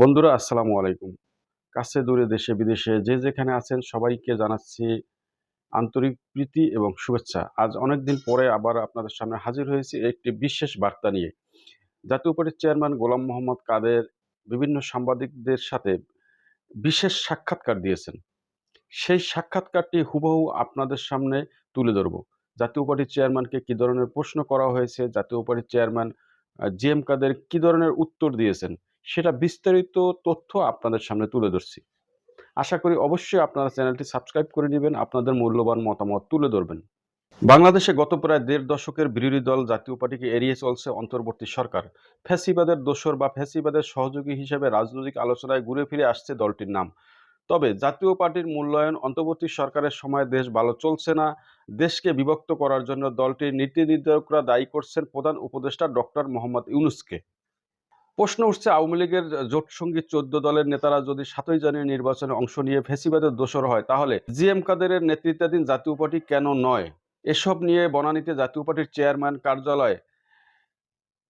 বন্ধুরা, আসসালামু আলাইকুম। কাছে দূরে দেশে বিদেশে যে যেখানে আছেন সবাইকে জানাচ্ছি আন্তরিক প্রীতি এবং শুভেচ্ছা। আজ অনেক দিন পরে আবার আপনাদের সামনে হাজির হয়েছি একটি বিশেষ বার্তা নিয়ে। জাতীয় পার্টির চেয়ারম্যান গোলাম মোহাম্মদ কাদের বিভিন্ন সাংবাদিকদের সাথে বিশেষ সাক্ষাৎকার দিয়েছেন। সেই সাক্ষাৎকারটি হুবহু আপনাদের সামনে তুলে ধরব। জাতীয় পার্টির চেয়ারম্যানকে কি ধরনের প্রশ্ন করা হয়েছে? জাতীয় পার্টির চেয়ারম্যান জি এম কাদের কি ধরনের উত্তর দিয়েছেন? সেটা বিস্তারিত তথ্য আপনাদের সামনে তুলে ধরছি। আশা করি অবশ্যই আপনারা চ্যানেলটি সাবস্ক্রাইব করে নেবেন, আপনাদের মূল্যবান মতামত তুলে ধরবেন। বাংলাদেশে গত প্রায় দেড় দশকের বিরোধী দল জাতীয় পার্টিকে এড়িয়ে চলছে অন্তর্বর্তী সরকার। ফ্যাসিবাদের দোসর বা ফ্যাসিবাদের সহযোগী হিসেবে রাজনৈতিক আলোচনায় ঘুরে ফিরে আসছে দলটির নাম। তবে জাতীয় পার্টির মূল্যায়ন অন্তর্বর্তী সরকারের সময় দেশ ভালো চলছে না, দেশকে বিভক্ত করার জন্য দলটির নীতি নির্ধারকরা দায়ী করছেন প্রধান উপদেষ্টা ডক্টর মোহাম্মদ ইউনুসকে। প্রশ্ন উঠছে, আওয়ামী লীগের জোট সঙ্গী চোদ্দ দলের নেতারা যদি সাতই জানুয়ারি নির্বাচনে অংশ নিয়ে ফেসিবাদের দোষর হয়, তাহলে জি এম কাদেরের নেতৃত্বাধীন জাতীয় পার্টি কেন নয়? এসব নিয়ে বনানীতে জাতীয় পার্টির চেয়ারম্যান কার্যালয়ে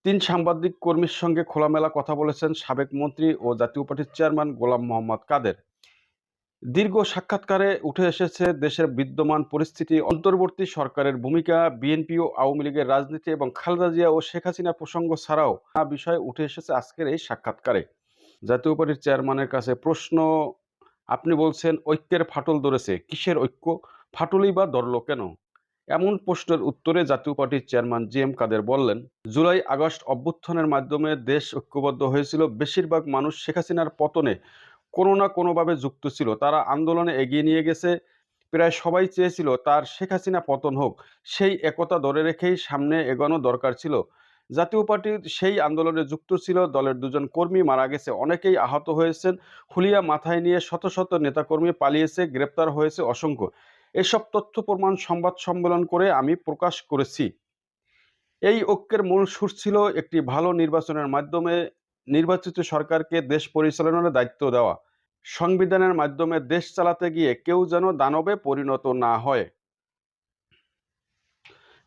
তিন সাংবাদিক কর্মীর সঙ্গে খোলামেলা কথা বলেছেন সাবেক মন্ত্রী ও জাতীয় পার্টির চেয়ারম্যান গোলাম মোহাম্মদ কাদের। দীর্ঘ সাক্ষাৎকারে উঠে এসেছে দেশের বিদ্যমান পরিস্থিতি। অন্তর্বর্তী সরকারের ভূমিকা, বিএনপি ও আওয়ামী লীগের রাজনীতি এবং খালেদা জিয়া ও শেখ হাসিনা প্রসঙ্গ ছাড়াও বিষয় উঠে এসেছে আজকের এই সাক্ষাৎকারে। জাতীয় পার্টির চেয়ারম্যানের কাছে প্রশ্ন, আপনি বলছেন ঐক্যের ফাটল ধরেছে, কিসের ঐক্য? ফাটলই বা ধরল কেন? এমন প্রশ্নের উত্তরে জাতীয় পার্টির চেয়ারম্যান জি এম কাদের বললেন, জুলাই আগস্ট অভ্যুত্থানের মাধ্যমে দেশ ঐক্যবদ্ধ হয়েছিল, বেশিরভাগ মানুষ শেখ হাসিনার পতনে কোনো না কোনোভাবে যুক্ত ছিল। তারা আন্দোলনে এগিয়ে নিয়ে গেছে। প্রায় সবাই চেয়েছিল তার শেখ হাসিনা পতন হোক। সেই একতা ধরে রেখেই সামনে এগোনো দরকার ছিল। জাতীয় পার্টির সেই আন্দোলনে যুক্ত ছিল দলের দুজন কর্মী মারা গেছে। অনেকেই আহত হয়েছেন। হুলিয়া মাথায় নিয়ে শত শত নেতাকর্মী পালিয়েছে, গ্রেপ্তার হয়েছে অসংখ্য। এসব তথ্য, প্রমাণ, সংবাদ সম্মেলন করে আমি প্রকাশ করেছি। এই ঐক্যের মূল সুর ছিল একটি ভালো নির্বাচনের মাধ্যমে নির্বাচিত সরকারকে দেশ পরিচালনার দায়িত্ব দেওয়া। সংবিধানের মাধ্যমে দেশ চালাতে গিয়ে কেউ যেন দানবে পরিণত না হয়।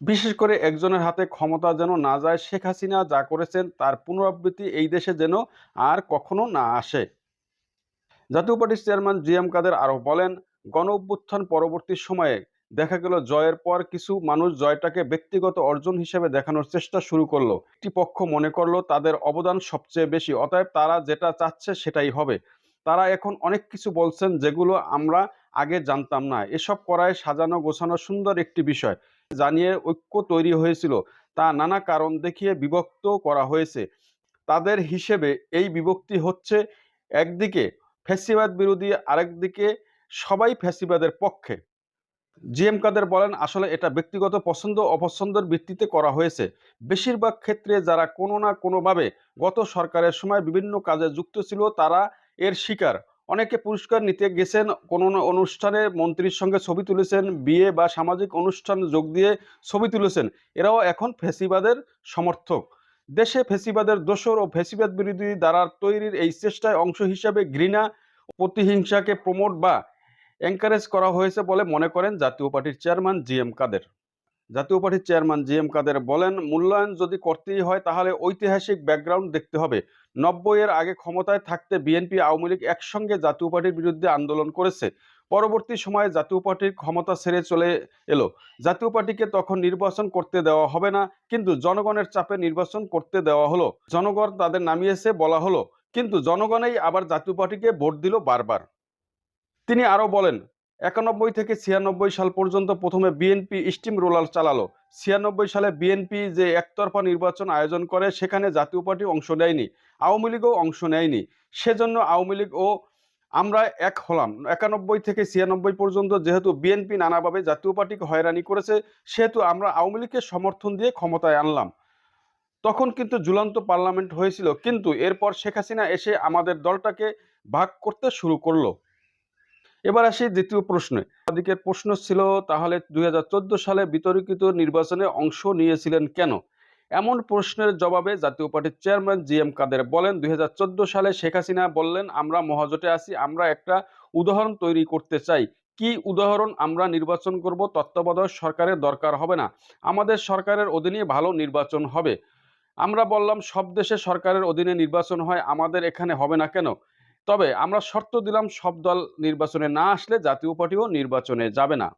বিশেষ করে একজনের হাতে ক্ষমতা যেন না যায়, শেখ হাসিনা যা করেছেন তার পুনরাবৃত্তি এই দেশে যেন আর কখনো না আসে। জাতীয় পার্টির চেয়ারম্যান জি এম কাদের আরও বলেন গণ অভ্যুত্থান পরবর্তী সময়ে দেখা গেল জয়ের পর কিছু মানুষ জয়টাকে ব্যক্তিগত অর্জন হিসেবে দেখানোর চেষ্টা শুরু করল। একটি পক্ষ মনে করল তাদের অবদান সবচেয়ে বেশি, অতএব তারা যেটা চাচ্ছে সেটাই হবে। তারা এখন অনেক কিছু বলছেন যেগুলো আমরা আগে জানতাম না। এসব করায় সাজানো গোছানো সুন্দর একটি বিষয় জানিয়ে ঐক্য তৈরি হয়েছিল। তা নানা কারণ দেখিয়ে বিভক্ত করা হয়েছে। তাদের হিসেবে এই বিভক্তি হচ্ছে একদিকে ফ্যাসিবাদ বিরোধী, আরেকদিকে সবাই ফ্যাসিবাদের পক্ষে। জি এম কাদের বলেন, আসলে এটা ব্যক্তিগত পছন্দ অপছন্দের ভিত্তিতে করা হয়েছে। বেশিরভাগ ক্ষেত্রে যারা কোনো না কোনোভাবে গত সরকারের সময় বিভিন্ন কাজে যুক্ত ছিল, তারা এর শিকার। অনেকে পুরস্কার নিতে গেছেন, কোনো অনুষ্ঠানে মন্ত্রীর সঙ্গে ছবি তুলেছেন, বিয়ে বা সামাজিক অনুষ্ঠান যোগ দিয়ে ছবি তুলেছেন। এরাও এখন ফেসিবাদের সমর্থক। দেশে ফেসিবাদের দোসর ও ফেসিবাদ বিরোধী দ্বারা তৈরির এই চেষ্টায় অংশ হিসাবে ঘৃণা, প্রতিহিংসাকে প্রমোট বা এনকারেজ করা হয়েছে বলে মনে করেন জাতীয় পার্টির চেয়ারম্যান জি এম কাদের জাতীয় পার্টির চেয়ারম্যান জি এম কাদের বলেন, মূল্যায়ন যদি করতেই হয় তাহলে ঐতিহাসিক ব্যাকগ্রাউন্ড দেখতে হবে। নব্বই এর আগে ক্ষমতায় থাকতে বিএনপি আওয়ামী লীগ একসঙ্গে জাতীয় পার্টির বিরুদ্ধে আন্দোলন করেছে। পরবর্তী সময়ে জাতীয় পার্টির ক্ষমতা ছেড়ে চলে এলো। জাতীয় পার্টিকে তখন নির্বাচন করতে দেওয়া হবে না, কিন্তু জনগণের চাপে নির্বাচন করতে দেওয়া হলো। জনগণ তাদের নামিয়েছে বলা হলো, কিন্তু জনগণেই আবার জাতীয় পার্টিকে ভোট দিল বারবার। তিনি আরও বলেন, একানব্বই থেকে ছিয়ানব্বই সাল পর্যন্ত প্রথমে বিএনপি স্টিম রোলার চালালো। ছিয়ানব্বই সালে বিএনপি যে একতরফা নির্বাচন আয়োজন করে, সেখানে জাতীয় পার্টি অংশ নেয়নি, আওয়ামী লীগও অংশ নেয়নি। সেজন্য আওয়ামী লীগ ও আমরা এক হলাম। একানব্বই থেকে ছিয়ানব্বই পর্যন্ত যেহেতু বিএনপি নানাভাবে জাতীয় পার্টিকে হয়রানি করেছে, সেহেতু আমরা আওয়ামী লীগকে সমর্থন দিয়ে ক্ষমতায় আনলাম। তখন কিন্তু ঝুলন্ত পার্লামেন্ট হয়েছিল, কিন্তু এরপর শেখ হাসিনা এসে আমাদের দলটাকে ভাগ করতে শুরু করল। এবার আসি দ্বিতীয় প্রশ্নে। দিকের প্রশ্ন ছিল, তাহলে দুই সালে বিতর্কিত নির্বাচনে অংশ নিয়েছিলেন কেন? এমন প্রশ্নের জবাবে জাতীয় পার্টির চেয়ারম্যান জি এম কাদের বলেন, দুই সালে শেখ হাসিনা বললেন, আমরা মহাজোটে আছি, আমরা একটা উদাহরণ তৈরি করতে চাই। কি উদাহরণ আমরা নির্বাচন করব? তত্ত্বাবধায়ক সরকারের দরকার হবে না। আমাদের সরকারের অধীনে ভালো নির্বাচন হবে। আমরা বললাম, সব দেশে সরকারের অধীনে নির্বাচন হয়, আমাদের এখানে হবে না কেন? তবে আমরা শর্ত দিলাম সব দল নির্বাচনে না আসলে জাতীয় পার্টিও নির্বাচনে যাবে না।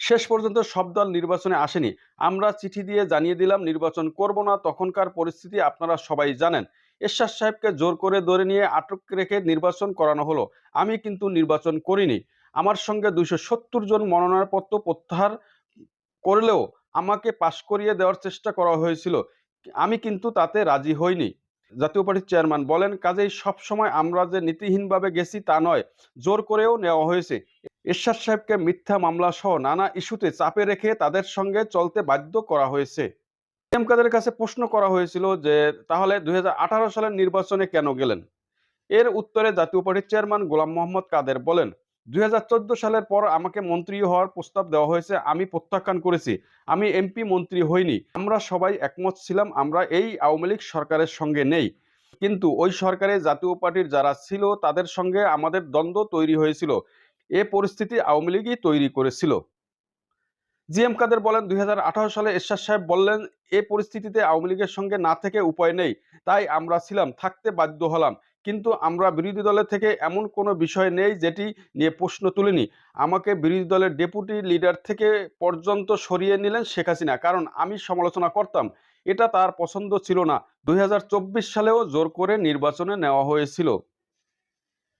শেষ পর্যন্ত সব দল নির্বাচনে আসেনি। আমরা চিঠি দিয়ে জানিয়ে দিলাম, নির্বাচন করব না, তখনকার পরিস্থিতি আপনারা সবাই জানেন। এরশাদ সাহেবকে জোর করে ধরে নিয়ে আটক রেখে নির্বাচন করানো হলো। আমি কিন্তু নির্বাচন করিনি। আমার সঙ্গে দুইশো সত্তর জন মনোনয়নপত্র প্রত্যাহার করলেও আমাকে পাশ করিয়ে দেওয়ার চেষ্টা করা হয়েছিল। আমি কিন্তু তাতে রাজি হইনি। জাতীয় পার্টির চেয়ারম্যান বলেন, কাজেই সবসময় আমরা যে নীতিহীনভাবে গেছি তা নয়, জোর করেও নেওয়া হয়েছে। এরশাদ সাহেবকে মিথ্যা মামলা সহ নানা ইস্যুতে চাপে রেখে তাদের সঙ্গে চলতে বাধ্য করা হয়েছে। এম কাদের কাছে প্রশ্ন করা হয়েছিল যে, তাহলে দুই হাজার আঠারো সালের নির্বাচনে কেন গেলেন? এর উত্তরে জাতীয় পার্টির চেয়ারম্যান গোলাম মোহাম্মদ কাদের বলেন দুই সালের পর আমাকে মন্ত্রী হওয়ার প্রস্তাব দেওয়া হয়েছে, আমি প্রত্যাখ্যান করেছি। আমি এমপি, মন্ত্রী হইনি। আমরা সবাই একমত ছিলাম, আমরা এই আওয়ামী লীগ সরকারের সঙ্গে নেই। কিন্তু ওই সরকারে জাতীয় পার্টির যারা ছিল, তাদের সঙ্গে আমাদের দ্বন্দ্ব তৈরি হয়েছিল। এ পরিস্থিতি আওয়ামী লীগই তৈরি করেছিল। জি এম কাদের বলেন, দুই হাজার আঠারো সালে এরশাদ সাহেব বললেন, এ পরিস্থিতিতে আওয়ামী লীগের সঙ্গে না থেকে উপায় নেই। তাই আমরা ছিলাম, থাকতে বাধ্য হলাম। কিন্তু আমরা বিরোধী দলের থেকে এমন কোনো বিষয় নেই যেটি নিয়ে প্রশ্ন তুলিনি। আমাকে বিরোধী দলের ডেপুটি লিডার থেকে পর্যন্ত সরিয়ে নিলেন শেখ হাসিনা। কারণ আমি সমালোচনা করতাম, এটা তার পছন্দ ছিল না। দুই হাজার চব্বিশ সালেও জোর করে নির্বাচনে নেওয়া হয়েছিল।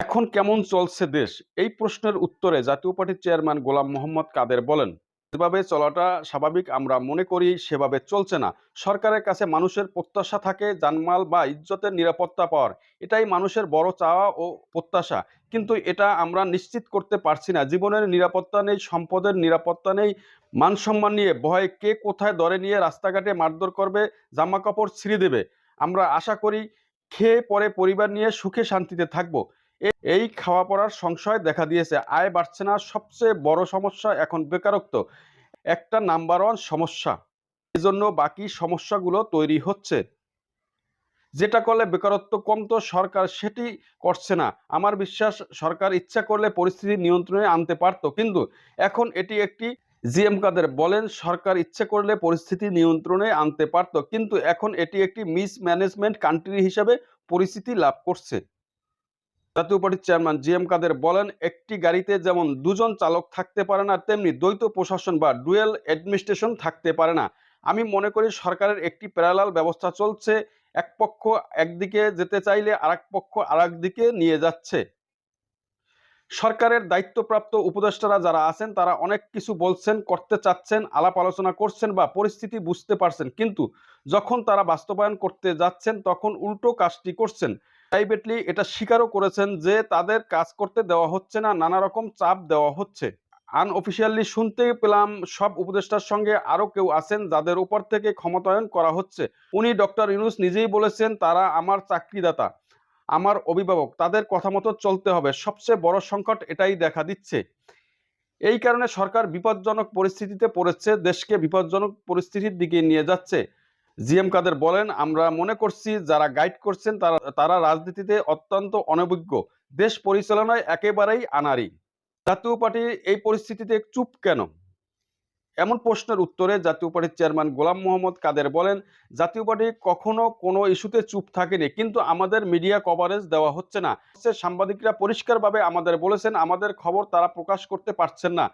এখন কেমন চলছে দেশ? এই প্রশ্নের উত্তরে জাতীয় পার্টির চেয়ারম্যান গোলাম মোহাম্মদ কাদের বলেন যেভাবে চলাটা স্বাভাবিক, আমরা মনে করি সেভাবে চলছে না। সরকারের কাছে মানুষের প্রত্যাশা থাকে জানমাল বা ইজ্জতের নিরাপত্তা পাওয়ার। এটাই মানুষের বড় চাওয়া ও প্রত্যাশা। কিন্তু এটা আমরা নিশ্চিত করতে পারছি না। জীবনের নিরাপত্তা নেই, সম্পদের নিরাপত্তা নেই মান সম্মান নিয়ে ভয় কে কোথায় দরে নিয়ে রাস্তাঘাটে মারধর করবে, জামা কাপড় ছিঁড়ে দেবে। আমরা আশা করি খেয়ে পরে পরিবার নিয়ে সুখে শান্তিতে থাকব। এই খাওয়া পড়ার সংশয় দেখা দিয়েছে। আয় বাড়ছে না, সবচেয়ে বড় সমস্যা এখন বেকারত্ব। একটা নাম্বার ওয়ান সমস্যা। এজন্য বাকি সমস্যাগুলো তৈরি হচ্ছে। যেটা করলে বেকারত্ব কমতো, সরকার সেটি করছে না। আমার বিশ্বাস, সরকার ইচ্ছা করলে পরিস্থিতি নিয়ন্ত্রণে আনতে পারতো। কিন্তু এখন এটি একটি জিএম কাদের বলেন, সরকার ইচ্ছে করলে পরিস্থিতি নিয়ন্ত্রণে আনতে পারত। কিন্তু এখন এটি একটি মিস ম্যানেজমেন্ট কান্ট্রি হিসেবে পরিস্থিতি লাভ করছে। জাতীয় পার্টির চেয়ারম্যান জি এম কাদের বলেন, একটি গাড়িতে যেমন দুজন চালক থাকতে পারে না, তেমনি দ্বৈত প্রশাসন বা ডুয়েল অ্যাডমিনিস্ট্রেশন থাকতে পারে না। আমি মনে করি সরকারের একটি প্যারালাল ব্যবস্থা চলছে, এক পক্ষ একদিকে যেতে চাইলে আরেক পক্ষ আরেক দিকে নিয়ে যাচ্ছে। সরকারের দায়িত্বপ্রাপ্ত উপদেষ্টারা যারা আছেন, তারা অনেক কিছু বলছেন, করতে চাচ্ছেন, আলাপ আলোচনা করছেন বা পরিস্থিতি বুঝতে পারছেন। কিন্তু যখন তারা বাস্তবায়ন করতে যাচ্ছেন, তখন উল্টো কাজটি করছেন। প্রাইভেটলি এটা স্বীকারও করেছেন যে তাদের কাজ করতে দেওয়া হচ্ছে না, নানা রকম চাপ দেওয়া হচ্ছে। আনঅফিসিয়ালি শুনতে পেলাম সব উপদেষ্টার সঙ্গে আরও কেউ আছেন যাদের উপর থেকে ক্ষমতায়ন করা হচ্ছে। উনি ডক্টর ইউনুস নিজেই বলেছেন, তারা আমার চাকরিদাতা, আমার অভিভাবক, তাদের কথা মতো চলতে হবে। সবচেয়ে বড় সংকট এটাই দেখা দিচ্ছে। এই কারণে সরকার বিপজ্জনক পরিস্থিতিতে পড়েছে, দেশকে বিপজ্জনক পরিস্থিতির দিকে নিয়ে যাচ্ছে। জিএম কাদের বলেন, আমরা মনে করছি যারা গাইড করছেন তারা তারা রাজনীতিতে অত্যন্ত অনভিজ্ঞ। দেশ পরিচালনায় একেবারেই আনারি জাতীয় পার্টি এই পরিস্থিতিতে চুপ কেন? এমন প্রশ্নের উত্তরে জাতীয় পার্টির চেয়ারম্যান গোলাম মোহাম্মদ কাদের বলেন, জাতীয় পার্টি কখনো কোনো ইস্যুতে চুপ থাকেনি, কিন্তু আমাদের মিডিয়া কভারেজ দেওয়া হচ্ছে না। সাংবাদিকরা পরিষ্কারভাবে আমাদের বলেছেন, আমাদের খবর তারা প্রকাশ করতে পারছেন না।